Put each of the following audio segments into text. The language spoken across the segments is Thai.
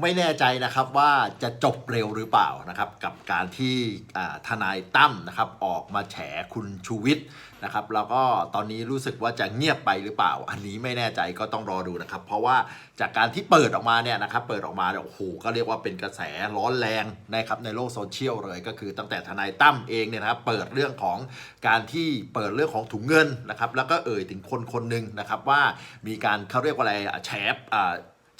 ไม่แน่ใจนะครับว่าจะจบเร็วหรือเปล่านะครับ กับการที่ทนายตั้มนะครับออกมาแฉคุณชูวิทย์นะครับแล้วก็ตอนนี้รู้สึกว่าจะเงียบไปหรือเปล่า อันนี้ไม่แน่ใจก็ต้องรอดูนะครับ เพราะว่าจากการที่เปิดออกมาเนี่ยนะครับเปิดออกมาโอ้โหก็เรียกว่าเป็นกระแสร้อนแรงนะครับในโลกโซเชียลเลย ก็คือตั้งแต่ทนายตั้มเองเนี่ยนะครับเปิดเรื่องของการที่เปิดเรื่องของถุงเงินนะครับแล้วก็เอ่ยถึงคนคนหนึ่งนะครับว่ามีการเขาเรียกว่าอะไรแฉ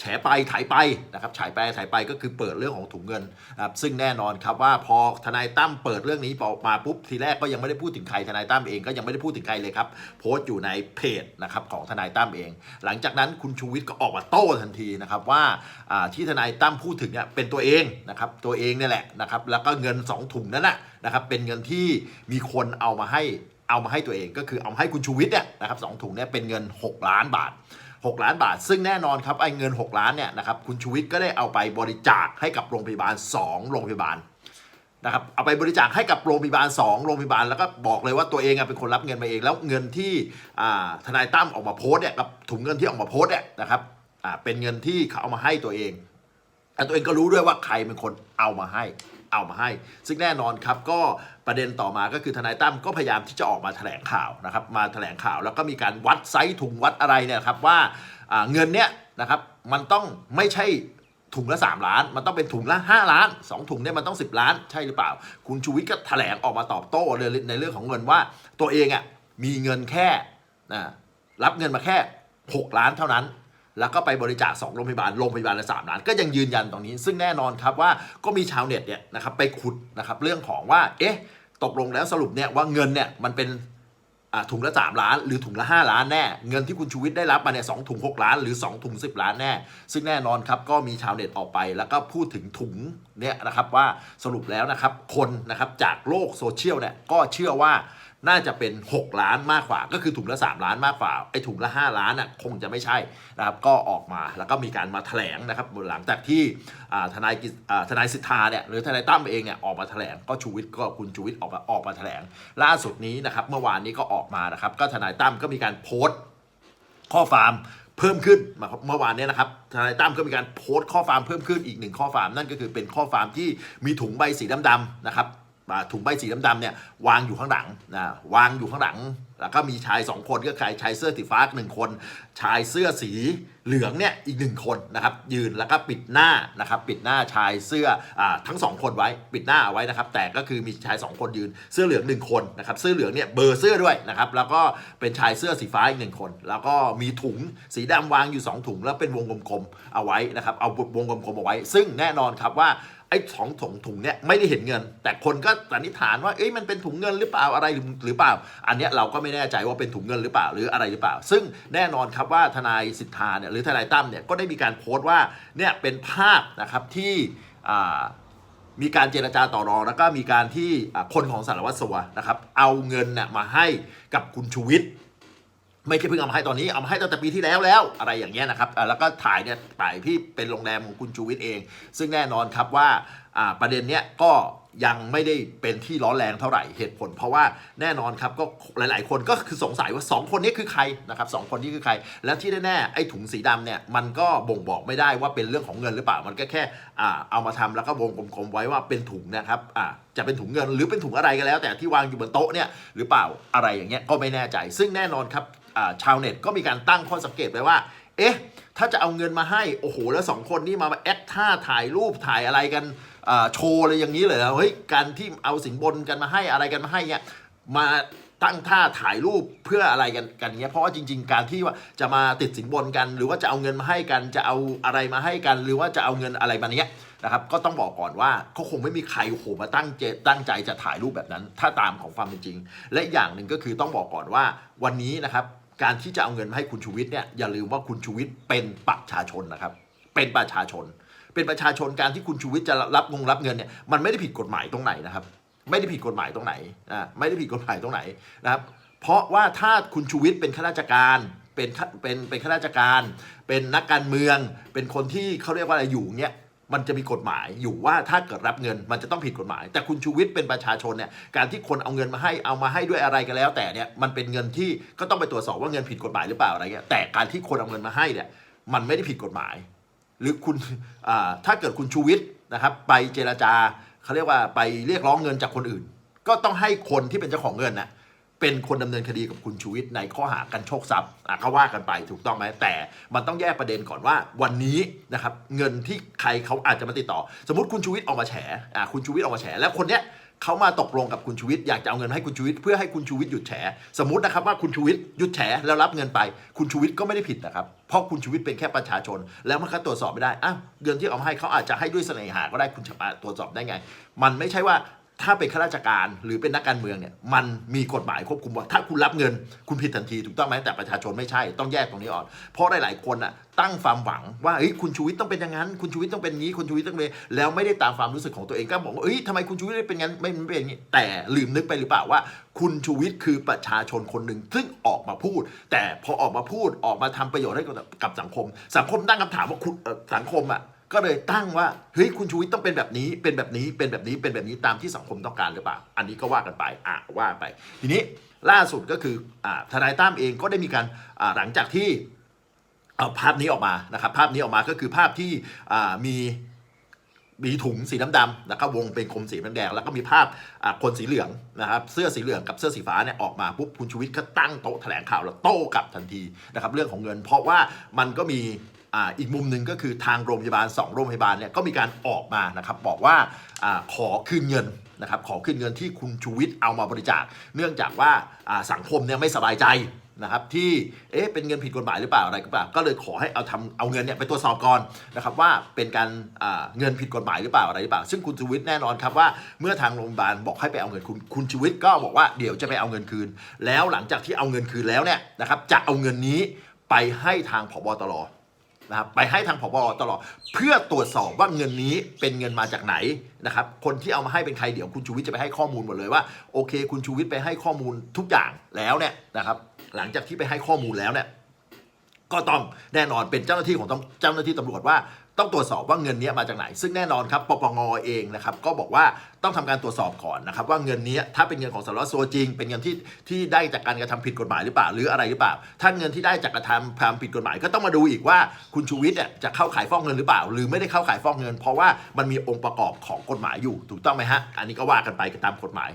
แฉไปถ่ายไปนะครับฉายไปถ่ายไปก็คือเปิดเรื่องของถุงเงินนะครับซึ่งแน่นอนครับว่าพอทนายตั้มเปิดเรื่องนี้ออกมาปุ๊บทีแรกก็ยังไม่ได้พูดถึงใครทนายตั้มเองก็ยังไม่ได้พูดถึงใครเลยครับโพสต์อยู่ในเพจนะครับของทนายตั้มเอง หลังจากนั้นคุณชูวิทย์ก็ออกมาโต้ทันทีนะครับว่าที่ทนายตั้มพูดถึงเนี่ยเป็นตัวเองนะครับตัวเองเนี่ยแหละนะครับแล้วก็เงิน 2 ถุงนั้นนะนะครับเป็นเงินที่มีคนเอามาให้เอามาให้ตัวเองก็คือเอามาให้คุณชูวิทย์เนี่ยนะครับสองถุงเนี่ยเป็นเงิน 6 ล้านบาท 6 ล้านบาท ซึ่งแน่นอนครับไอ้เงิน 6 ล้านเนี่ยนะครับคุณชูวิทย์ก็ได้เอาไปบริจาคให้กับโรงพยาบาล 2 โรงพยาบาลนะครับเอาไปบริจาคให้กับโรงพยาบาล 2 โรงพยาบาลแล้วก็บอกเลยว่าตัวเองเป็นคนรับเงินมาเอง แล้วเงินที่ทนายตั้มออกมาโพสต์เนี่ยกับถุงเงินที่ออกมาโพสต์เนี่ยนะครับเป็นเงินที่เขาเอามาให้ตัวเอง แต่ตัวเองก็รู้ด้วยว่าใครเป็นคนเอามาให้ เอามาให้ ซึ่งแน่นอนครับก็ประเด็นต่อมาก็คือทนายตั้มก็พยายามที่จะออกมาแถลงข่าวนะครับมาแถลงข่าวแล้วก็มีการวัดไซส์ถุงวัดอะไรเนี่ยครับว่าเงินเนี่ยนะครับมันต้องไม่ใช่ถุงละ 3 ล้าน มันต้องเป็นถุงละ 5 ล้าน 2 ถุงเนี่ยมันต้อง 10 ล้านใช่หรือเปล่า คุณชูวิทย์ก็แถลงออกมาตอบโต้เลยในเรื่องของเงินว่า ตัวเองอะมีเงินแค่นะรับเงินมาแค่ 6 ล้านเท่านั้น แล้วก็ไปบริจาค2โรงพยาบาล โรงพยาบาลละ3ล้าน ก็ยังยืนยันตรงนี้ ซึ่งแน่นอนครับว่าก็มีชาวเน็ตเนี่ยนะครับไปขุดนะครับเรื่องของว่า เอ๊ะ ตกลงแล้วสรุปเนี่ยว่าเงินเนี่ยมันเป็นอ่าถุงละ 3 ล้าน หรือถุงละ 5 ล้านแน่ เงินที่คุณชูวิทย์ได้รับมาเนี่ยสถุง 6 ล้าน หรือ 2 ถุง 10 ล้านแน่ ซึ่งแน่นอนครับก็มีชาวเน็ตออกไป แล้วก็พูดถึงถุงเนี่ยนะครับว่าสรุปแล้วนะครับคนนะครับจากโลกโซเชียลเนี่ยก็เชื่อว่า น่าจะเป็น 6 ล้านมากกว่า ก็คือถุงละ 3 ล้านมากกว่าไอ้ถุงละ 5 ล้านน่ะคงจะไม่ใช่นะครับก็ออกมาแล้วก็มีการมาแถลงนะครับหลังจากที่ทนายทนายสิทธาเนี่ยหรือทนายตั้มเองเนี่ยออกมาแถลงก็ชูวิทย์ก็คุณชูวิทย์ออกมาออกมาแถลง ล่าสุดนี้นะครับเมื่อวานนี้ก็ออกมานะครับก็ทนายตั้มก็มีการโพสต์ข้อความเพิ่มขึ้นมาเมื่อวานเนี้นะครับทนายตั้มก็มีการโพสต์ข้อความเพิ่มขึ้นอีกหนึ่งข้อความนั่นก็คือเป็นข้อความที่มีถุงใบสีดำๆนะครับ ถุงใบสีดำๆเนี่ยวางอยู่ข้างหลังนะวางอยู่ข้างหลัง แล้วก็มีชายสองคนก็ชายชายเสื้อสีฟ้าหนึ่งคน ชายเสื้อสีเหลืองเนี่ยอีกหนึ่งคนนะครับยืนแล้วก็ปิดหน้านะครับปิดหน้าชายเสื้ออทั้งสองคนไว้ปิดหน้าเอาไว้นะครับแต่ก็คือมีชายสองคนยืนเสื้อเหลืองหนึ่งคนนะครับเสื้อเหลืองเนี่ยเบอร์เสื้อด้วยนะครับแล้วก็เป็นชายเสื้อสีฟ้าอีกหนึ่งคน แล้วก็มีถุงสีดำวางอยู่สองถุงแล้วเป็นวงกลมๆเอาไว้นะครับเอาวงกลมๆเอาไว้ ซึ่งแน่นอนครับว่า อ้สองถุงถุงเนี่ยไม่ได้เห็นเงิน แต่คนก็สันนิษฐานว่าเอ้ยมันเป็นถุงเงินหรือเปล่าอะไรหรือเปล่า อันเนี้ยเราก็ไม่แน่ใจว่าเป็นถุงเงินหรือเปล่าหรืออะไรหรือเปล่า ซึ่งแน่นอนครับว่าทนายสิทธาเนี่ยหรือทนายตั้มเนี่ยก็ได้มีการโพสต์ว่าเนี่ยเป็นภาพนะครับที่มีการเจรจาต่อรอง แล้วก็มีการที่คนของสารวัตรสัวนะครับเอาเงินเนี่ยมาให้กับคุณชูวิทย์ ไม่ใช่เพิ่งเอามาให้ตอนนี้เอามาให้ตั้งแต่ปีที่แล้วแล้วอะไรอย่างเงี้ยนะครับแล้วก็ถ่ายเนี่ยถ่ายที่เป็นโรงแรมของคุณชูวิทย์เอง ซึ่งแน่นอนครับว่าประเด็นเนี้ยก็ยังไม่ได้เป็นที่ร้อนแรงเท่าไหร่เหตุผล เพราะว่าแน่นอนครับก็หลาย ๆ คนก็คือสงสัยว่า 2 คนนี้คือใครนะครับสองคนนี้คือใคร และที่แน่ๆไอ้ถุงสีดำเนี่ยมันก็บ่งบอกไม่ได้ว่าเป็นเรื่องของเงินหรือเปล่ามันก็แค่เอามาทำแล้วก็วงกลมๆไว้ว่าเป็นถุงนะครับจะเป็นถุงเงินหรือเป็นถุงอะไรก็แล้ว แต่ที่วางอยู่บนโต๊ะเนี่ยหรือเปล่าอะไรอย่างเงี้ยก็ไม่แน่ใจ ซึ่งแน่นอนครับ ชาวเน็ตก็มีการตั้งข้อสังเกตไว้ว่า เอ๊ะ ถ้าจะเอาเงินมาให้ โอ้โห แล้วสองคนนี้มาแอคท่าถ่ายรูปถ่ายอะไรกันโชว์อะไรอย่างนี้เลยเหรอเฮ้ย การที่เอาสินบนกันมาให้อะไรกันมาให้เนี่ย มาตั้งท่าถ่ายรูปเพื่ออะไรกันกันเนี้ย เพราะว่าจริง ๆ การที่ว่าจะมาติดสินบนกัน หรือว่าจะเอาเงินมาให้กัน จะเอาอะไรมาให้กัน หรือว่าจะเอาเงินอะไรมาเนี้ยนะครับ ก็ต้องบอกก่อนว่าเขาคงไม่มีใครโอ้โหมาตั้งเจตั้งใจจะถ่ายรูปแบบนั้น ถ้าตามของความเป็นจริง และอย่างหนึ่งก็คือต้องบอกก่อนว่าวันนี้นะครับ การที่จะเอาเงินมาให้คุณชูวิทย์เนี่ยอย่าลืมว่าคุณชูวิทย์เป็นประชาชนนะครับ เป็นประชาชน เป็นประชาชนการที่คุณชูวิทย์จะรับงงรับเงินเนี่ยมันไม่ได้ผิดกฎหมายตรงไหนนะครับ ไม่ได้ผิดกฎหมายตรงไหนอ่าไม่ได้ผิดกฎหมายตรงไหนนะครับ เพราะว่าถ้าคุณชูวิทย์เป็นข้าราชการเป็นข้าเป็นเป็นข้าราชการ เป็นนักการเมือง เป็นคนที่เขาเรียกว่าอะไรอยู่เนี่ย มันจะมีกฎหมายอยู่ว่าถ้าเกิดรับเงินมันจะต้องผิดกฎหมาย แต่คุณชูวิทย์เป็นประชาชนเนี่ยการที่คนเอาเงินมาให้เอามาให้ด้วยอะไรก็แล้ว แต่เนี่ยมันเป็นเงินที่ก็ต้องไปตรวจสอบว่าเงินผิดกฎหมายหรือเปล่าอะไรเงี้ยแต่การที่คนเอาเงินมาให้เนี่ยมันไม่ได้ผิดกฎหมาย หรือคุณถ้าเกิดคุณชูวิทย์นะครับไปเจรจาเขาเรียกว่าไปเรียกร้องเงินจากคนอื่น ก็ต้องให้คนที่เป็นเจ้าของเงินนะ เป็นคนดำเนินคดีกับคุณชูวิทย์ในข้อหากันโชคทรัพย์อะก็ว่ากันไปถูกต้องไหมแต่มันต้องแยกประเด็นก่อนว่าวันนี้นะครับเงินที่ใครเขาอาจจะมาติดต่อ สมมติคุณชูวิทย์ออกมาแฉอะคุณชูวิทย์ออกมาแฉแล้วคนเนี้ยเขามาตกลงกับคุณชูวิทย์อยากจะเอาเงินให้คุณชูวิทย์เพื่อให้คุณชูวิทย์หยุดแฉสมมตินะครับว่าคุณชูวิทย์หยุดแฉแล้วรับเงินไป คุณชูวิทย์ก็ไม่ได้ผิดนะครับเพราะคุณชูวิทย์เป็นแค่ประชาชน แล้วมันก็ตรวจสอบไม่ได้อ้าวเงินที่เอามาให้เขาอาจจะให้ด้วยเสน่หาก็ได้คุณจะมาตรวจสอบได้ไง มันไม่ใช่ว่า ถ้าเป็นข้าราชการหรือเป็นนักการเมืองเนี่ยมันมีกฎหมายควบคุมว่าถ้าคุณรับเงินคุณผิดทันทีถูกต้องไหมแต่ประชาชนไม่ใช่ต้องแยกตรงนี้ออกเพราะหลายๆคนอะตั้งความหวังว่าเฮ้ยคุณชูวิทย์ต้องเป็นอย่างนั้น คุณชูวิทย์ต้องเป็นงนี้คุณชูวิทย์ต้องเป็นแล้วไม่ได้ตามความรู้สึกของตัวเองก็บอกว่าเอ้ยทำไมคุณชูวิทย์ไม่เป็นงั้นไม่เป็นอย่างนี้แต่ลืมนึกไปหรือเปล่าว่า คุณชูวิทย์คือประชาชนคนหนึ่งซึ่งออกมาพูด แต่พอออกมาพูดออกมาทำประโยชน์ให้กับสังคม สังคมตั้งคำถามว่าคุณสังคมอะ ก็เลยตั้งว่าเฮ้ยคุณชูวิทย์ต้องเป็นแบบนี้เป็นแบบนี้เป็นแบบนี้เป็นแบบนี้ตามที่สังคมต้องการหรือเปล่า อันนี้ก็ว่ากันไปอะว่าไป ทีนี้ล่าสุดก็คืออ่าทนายตั้มเองก็ได้มีการอ่าหลังจากที่เอาภาพนี้ออกมานะครับ ภาพนี้ออกมาก็คือภาพที่อ่ามีมีถุงสีดำๆแล้วก็วงเป็นคมสีแดงแล้วก็มีภาพอ่าคนสีเหลืองนะครับ เสื้อสีเหลืองกับเสื้อสีฟ้าเนี่ยออกมาปุ๊บคุณชูวิทย์ก็ตั้งโต๊ะแถลงข่าวแล้วโต้กลับทันทีนะครับ เรื่องของเงิน เพราะว่ามันก็มี อีกมุมหนึ่งก็คือทางโรงพยาบาล 2 โรงพยาบาลเนี่ยก็มีการออกมานะครับบอกว่าอขอคืนเงินนะครับขอคืนเงินที่คุณชูวิทย์เอามาบริจาค เนื่องจากว่าสังคมเนี่ยไม่สบายใจนะครับที่เอ๊ะเป็นเงินผิดกฎหมายหรือเปล่าอะไรก็เปล่าก็เลยขอให้เอาทำเอาเงินเนี่ยไปตรวจสอบก่อนนะครับว่าเป็นการเงินผิดกฎหมายหรือเปล่าอะไรหรือเปล่า ซึ่งคุณชูวิทย์แน่นอนครับว่าเมื่อทางโรงพยาบาลบอกให้ไปเอาเงินคุณคุณชูวิทย์ก็บอกว่าเดี๋ยวจะไปเอาเงินคืน แล้วหลังจากที่เอาเงินคืนแล้วเนี่ยนะครับจะเอาเงินนี้ไปให้ทางผบตร นะครับไปให้ทางผบตลอดเพื่อตรวจสอบว่าเงินนี้เป็นเงินมาจากไหนนะครับคนที่เอามาให้เป็นใครเดี๋ยวคุณชูวิทย์จะไปให้ข้อมูลหมดเลยว่าโอเค คุณชูวิทย์ไปให้ข้อมูลทุกอย่างแล้วเนี่ยนะครับหลังจากที่ไปให้ข้อมูลแล้วเนี่ยก็ต้องแน่นอนเป็นเจ้าหน้าที่ของตำเจ้าหน้าที่ตำรวจว่า ต้องตรวจสอบว่าเงินนี้มาจากไหน ซึ่งแน่นอนครับปปงเองนะครับก็บอกว่าต้องทำการตรวจสอบก่อนนะครับว่าเงินนี้ถ้าเป็นเงินของสารวัตรสัวจริง เป็นเงินที่ที่ได้จากการกระทำผิดกฎหมายหรือเปล่าหรืออะไรหรือเปล่า ถ้าเงินที่ได้จากกระทำความผิดกฎหมาย ก็ต้องมาดูอีกว่าคุณชูวิทย์เนี่ยจะเข้าขายฟอกเงินหรือเปล่า หรือไม่ได้เข้าขายฟอกเงิน เพราะว่ามันมีองค์ประกอบของกฎหมายอยู่ถูกต้องไหมฮะอันนี้ก็ว่ากันไปตามกฎหมาย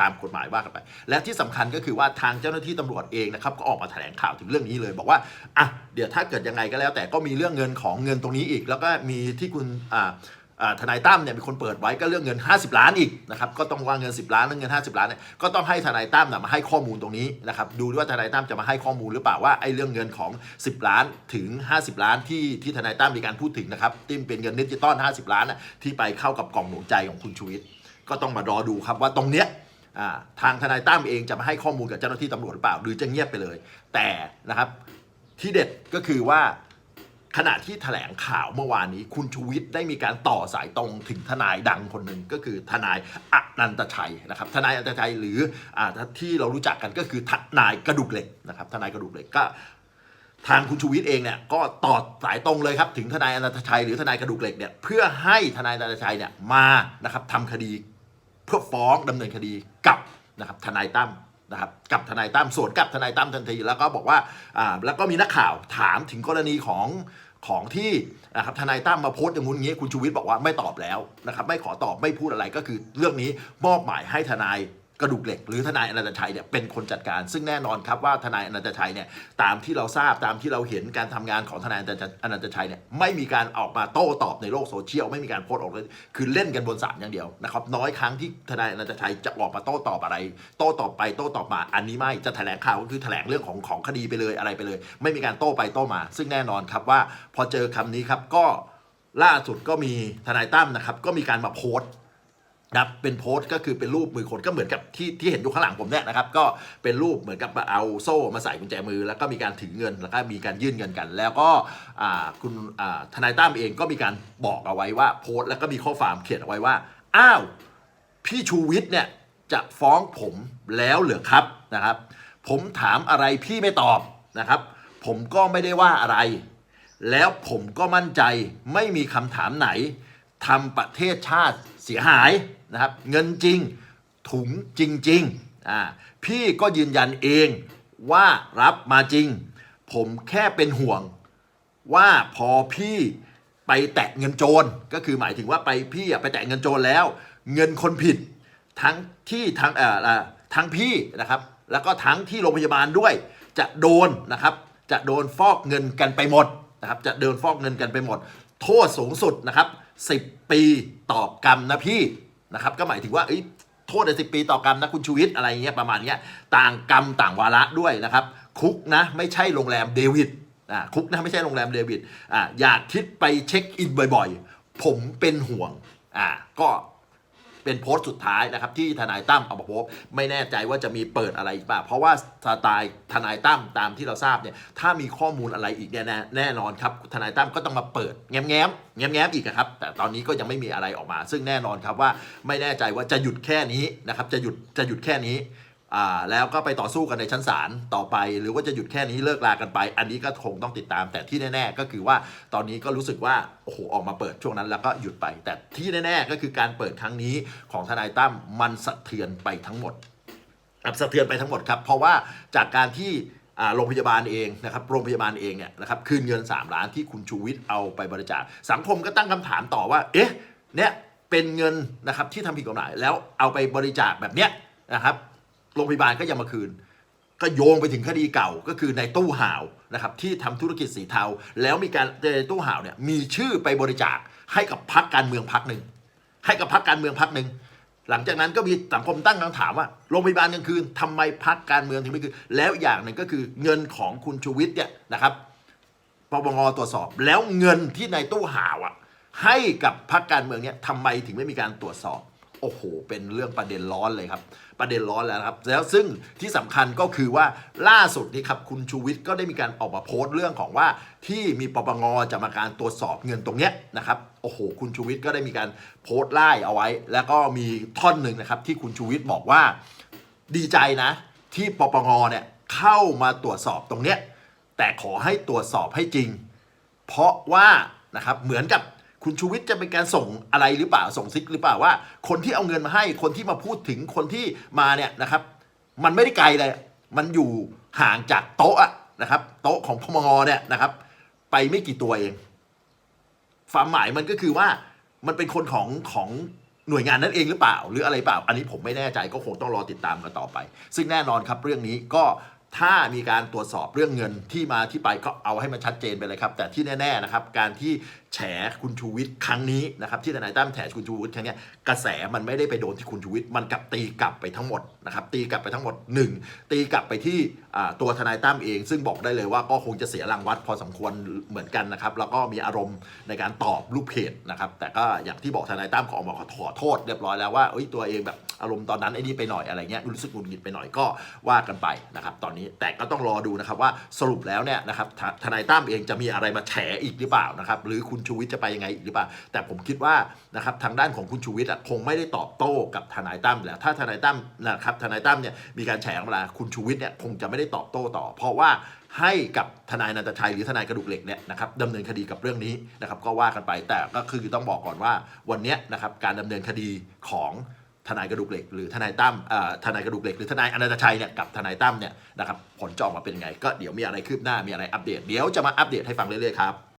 ตามกฎหมายว่ากันไป และที่สำคัญก็คือว่าทางเจ้าหน้าที่ตำรวจเองนะครับก็ออกมาแถลงข่าวถึงเรื่องนี้เลย บอกว่าอะเดี๋ยวถ้าเกิดยังไงก็แล้ว แต่ก็มีเรื่องเงินของเงินตรงนี้อีก แล้วก็มีที่คุณอ่าทนายตั้มเนี่ยเป็นคนเปิดไว้ก็เรื่องเงิน 50 ล้านอีกนะครับก็ต้องว่าเงิน 10 ล้านเรื่องเงิน 50 ล้านเนี่ยก็ต้องให้ทนายตั้มนะมาให้ข้อมูลตรงนี้นะครับดูด้วยว่าทนายตั้มจะมาให้ข้อมูลหรือเปล่าว่าไอ้เรื่องเงินของ 10 ล้านถึง 50 ล้านที่ที่ทนายตั้มมีการพูดถึงนะครับที่เป็นเงินดิจิตอล50 ล้านนะที่ไปเข้ากับกล่องหนุนใจของคุณชูวิทย์ ก็ต้องมารอดูครับว่าตรงเนี้ยทางทนายตั้มเองจะมาให้ข้อมูลกับเจ้าหน้าที่ตำรวจหรือเปล่า หรือจะเงียบไปเลย แต่นะครับที่เด็ดก็คือว่าขณะที่แถลงข่าวเมื่อวานนี้ คุณชูวิทย์ได้มีการต่อสายตรงถึงทนายดังคนหนึ่งก็คือทนายอนันตชัยนะครับ ทนายอนันตชัยหรืออที่เรารู้จักกันก็คือทนายกระดูกเหล็กนะครับ ทนายกระดูกเหล็กก็ ทางคุณชูวิทย์เองเนี่ยก็ต่อสายตรงเลยครับถึงทนายอนันตชัยหรือทนายกระดูกเหล็กเนี่ยเพื่อให้ทนายอนันตชัยเนี่ยมานะครับทำคดี พื่อฟ้องดำเนินคดีกับนะครับทนายตั้มนะครับกับทนายตั้มสวนกับทนายตั้มทันที แล้วก็บอกว่าอ่าแล้วก็มีนักข่าวถามถึงกรณีของของที่นะครับทนายตั้มมาโพสต์อย่างงู้นอย่างงี้คุณชูวิทย์บอกว่าไม่ตอบแล้วนะครับไม่ขอตอบไม่พูดอะไรก็คือเรื่องนี้มอบหมายให้ทนาย กระดูกเหล็ก หรือทนายอนันตชัยเนี่ยเป็นคนจัดการ ซึ่งแน่นอนครับว่าทนายอนันตชัยเนี่ยตามที่เราทราบตามที่เราเห็นการทำงานของทนายอนันตชัยเนี่ยไม่มีการออกมาโต้ตอบในโลกโซเชียลไม่มีการโพสต์ออกเลยคือเล่นกันบนศาลอย่างเดียวนะครับน้อยครั้งที่ทนายอนันตชัยจะออกมาโต้ตอบอะไร โต้ตอบไปโต้ตอบมาอันนี้ไม่จะแถลงข่าวก็คือแถลงเรื่องของของคดีไปเลยอะไรไปเลย ไม่มีการโต้ไปโต้มา ซึ่งแน่นอนครับว่าพอเจอคำนี้ครับก็ล่าสุดก็มีทนายตั้มนะครับก็มีการมาโพสต์ นะครับเป็นโพสต์ก็คือเป็นรูปมือคนก็เหมือนกับที่ที่เห็นอยู่ข้างหลังผมเนี่ยนะครับก็เป็นรูปเหมือนกับเอาโซ่มาใส่กุญแจมือ แล้วก็มีการถือเงินแล้วก็มีการยื่นเงินกัน แล้วก็คุณทนายตั้มเองก็มีการบอกเอาไว้ว่าโพสต์แล้วก็มีข้อความเขียนเอาไว้ว่าอ้าวพี่ชูวิทย์เนี่ยจะฟ้องผมแล้วเหรอครับนะครับ ผมถามอะไรพี่ไม่ตอบนะครับ ผมก็ไม่ได้ว่าอะไร แล้วผมก็มั่นใจไม่มีคำถามไหนทำประเทศชาติเสียหาย นะครับเงินจริงถุงจริงๆอ่าพี่ก็ยืนยันเองว่ารับมาจริง ผมแค่เป็นห่วงว่าพอพี่ไปแตะเงินโจรก็คือหมายถึงว่าไปพี่ไปแตะเงินโจรแล้ว เงินคนผิดทั้งที่ทั้งเอ่อทั้งพี่นะครับแล้วก็ทั้งที่โรงพยาบาลด้วย จะโดนนะครับ จะโดนฟอกเงินกันไปหมดนะครับ จะเดินฟอกเงินกันไปหมด โทษสูงสุดนะครับ 10 ปีต่อกรรมนะพี่ นะครับก็หมายถึงว่าโทษในสิปีต่อกรรมนะคุณชูวิทย์อะไรเงี้ยประมาณเนี้ยต่างกรรมต่างวาระด้วยนะครับ คุกนะไม่ใช่โรงแรมเดวิดอ่าคุกนะไม่ใช่โรงแรมเดวิดอ่าอยากคิดไปเช็คอินบ่อย ๆ ผมเป็นห่วงอ่าก็ เป็นโพสต์สุดท้ายนะครับที่ทนายตั้มเอามาโพสไม่แน่ใจว่าจะมีเปิดอะไรป่ะเพราะว่าสไตล์ทนายตั้มตามที่เราทราบเนี่ยถ้ามีข้อมูลอะไรอีกเนี่ยแน่แน่นอนครับทนายตั้มก็ต้องมาเปิดแง้มแง้มแง้มแง้มอีกครับแต่ตอนนี้ก็ยังไม่มีอะไรออกมา ซึ่งแน่นอนครับว่าไม่แน่ใจว่าจะหยุดแค่นี้นะครับจะหยุดจะหยุดแค่นี้ อ่าแล้วก็ไปต่อสู้กันในชั้นศาลต่อไป หรือว่าจะหยุดแค่นี้เลิกลากันไป อันนี้ก็คงต้องติดตาม แต่ที่แน่ ๆ ก็คือว่าตอนนี้ก็รู้สึกว่าโอ้โหออกมาเปิดช่วงนั้นแล้วก็หยุดไป แต่ที่แน่ ๆ ก็คือการเปิดครั้งนี้ของทนายตั้มมันสะเทือนไปทั้งหมดครับสะเทือนไปทั้งหมดครับ เพราะว่าจากการที่โรงพยาบาลเองนะครับโรงพยาบาลเองเนี่ยนะครับคืนเงิน 3 ล้านที่คุณชูวิทย์เอาไปบริจาคสังคมก็ตั้งคำถามต่อว่าเอ๊ะเนี่ยเป็นเงินนะครับที่ทำผิดกฎหมายแล้วเอาไปบริจาคแบบเนี้ยนะครับ โรงพยาบาลก็ยังมาคืน ก็โยงไปถึงคดีเก่าก็คือในตู้ห่าวนะครับที่ทำธุรกิจสีเทา แล้วมีการในตู้ห่าวเนี่ยมีชื่อไปบริจาคให้กับพรรคการเมืองพรรคหนึ่งให้กับพรรคการเมืองพรรคหนึ่งหลังจากนั้นก็มีสังคมตั้งคำถามว่าโรงพยาบาลกลางคืนทำไมพรรคการเมืองถึงไม่คืนแล้วอย่างหนึ่งก็คือเงินของคุณชูวิทย์เนี่ยนะครับปปงตรวจสอบ แล้วเงินที่ในตู้ห่าวอะให้กับพรรคการเมืองเนี่ยทำไมถึงไม่มีการตรวจสอบ โอ้โห เป็นเรื่องประเด็นร้อนเลยครับ ประเด็นร้อนแล้วนะครับ แล้วซึ่งที่สำคัญก็คือว่าล่าสุดนี้ครับคุณชูวิทย์ก็ได้มีการออกมาโพสต์เรื่องของว่าที่มีปปงจะมาการตรวจสอบเงินตรงเนี้ยนะครับโอ้โหคุณชูวิทย์ก็ได้มีการโพสต์ไล่เอาไว้ แล้วก็มีท่อนหนึ่งนะครับ ที่คุณชูวิทย์บอกว่าดีใจนะ ที่ปปงเนี่ยเข้ามาตรวจสอบตรงเนี้ยแต่ขอให้ตรวจสอบให้จริง เพราะว่านะครับเหมือนกับ คุณชูวิทย์จะเป็นการส่งอะไรหรือเปล่าส่งซิกหรือเปล่าว่า คนที่เอาเงินมาให้คนที่มาพูดถึงคนที่มาเนี่ยนะครับ มันไม่ได้ไกลเลย มันอยู่ห่างจากโต๊ะนะครับ โต๊ะของพมงเนี่ยนะครับ ไปไม่กี่ตัวเองความหมายมันก็คือว่ามันเป็นคนของของหน่วยงานนั้นเองหรือเปล่า หรืออะไรเปล่า อันนี้ผมไม่แน่ใจก็คงต้องรอติดตามกันต่อไป ซึ่งแน่นอนครับเรื่องนี้ก็ถ้ามีการตรวจสอบเรื่องเงินที่มาที่ไปก็เอาให้มันชัดเจนไปเลยครับ แต่ที่แน่ๆนะครับ การที่แฉคุณชูวิทย์ครั้งนี้นะครับที่ทนายตั้มแฉคุณชูวิทย์ครั้งนี้กระแสมันไม่ได้ไปโดนที่คุณชูวิทย์มันกลับตีกลับไปทั้งหมดนะครับตีกลับไปทั้งหมดหนึ่งตีกลับไปที่ตัวทนายตั้มเอง ซึ่งบอกได้เลยว่าก็คงจะเสียรางวัดพอสมควรเหมือนกันนะครับแล้วก็มีอารมณ์ในการตอบลูกเพจนะครับแต่ก็อย่างที่บอกทนายตั้มขอออกมาขอโทษเรียบร้อยแล้วว่าเอ้ยตัวเองแบบอารมณ์ตอนนั้นไอ้นี่ไปหน่อยอะไรเงี้ยรู้สึกหงุดหงิดไปหน่อยก็ว่ากันไปนะครับตอนนี้แต่ก็ต้องรอดูนะครับว่าสรุปแล้วเนี่ยนะครับทนายตั้มเองจะมีอะไรมาแฉอีกหรือเปล่านะครับหรือคุณชูวิทย์จะไปยังไงอีกหรือเปล่า แต่ผมคิดว่านะครับทางด้านของคุณชูวิทย์อะคงไม่ได้ตอบโต้กับทนายตั้มแหละถ้าทนายตั้มนะครับทนายตั้มเนี่ยมีการแฉออกมาคุณชูวิทย์เนี่ยคงจะไม่ได้ตอบโต้ต่อ เพราะว่าให้กับทนายนันตชัยหรือทนายกระดูกเหล็กเนี่ยนะครับดำเนินคดีกับเรื่องนี้นะครับก็ว่ากันไปแต่ก็คือต้องบอกก่อนว่าวันนี้นะครับการดำเนินคดีของทนายกระดูกเหล็กหรือทนายตั้มทนายกระดูกเหล็กหรือทนายอนันตชัยเนี่ยกับทนายตั้มเนี่ยนะครับผลจะออกมาเป็นยังไง ก็เดี๋ยวมีอะไรคืบหน้ามีอะไรอัปเดต เดี๋ยวจะมาอัปเดตให้ฟังเรื่อยๆครับ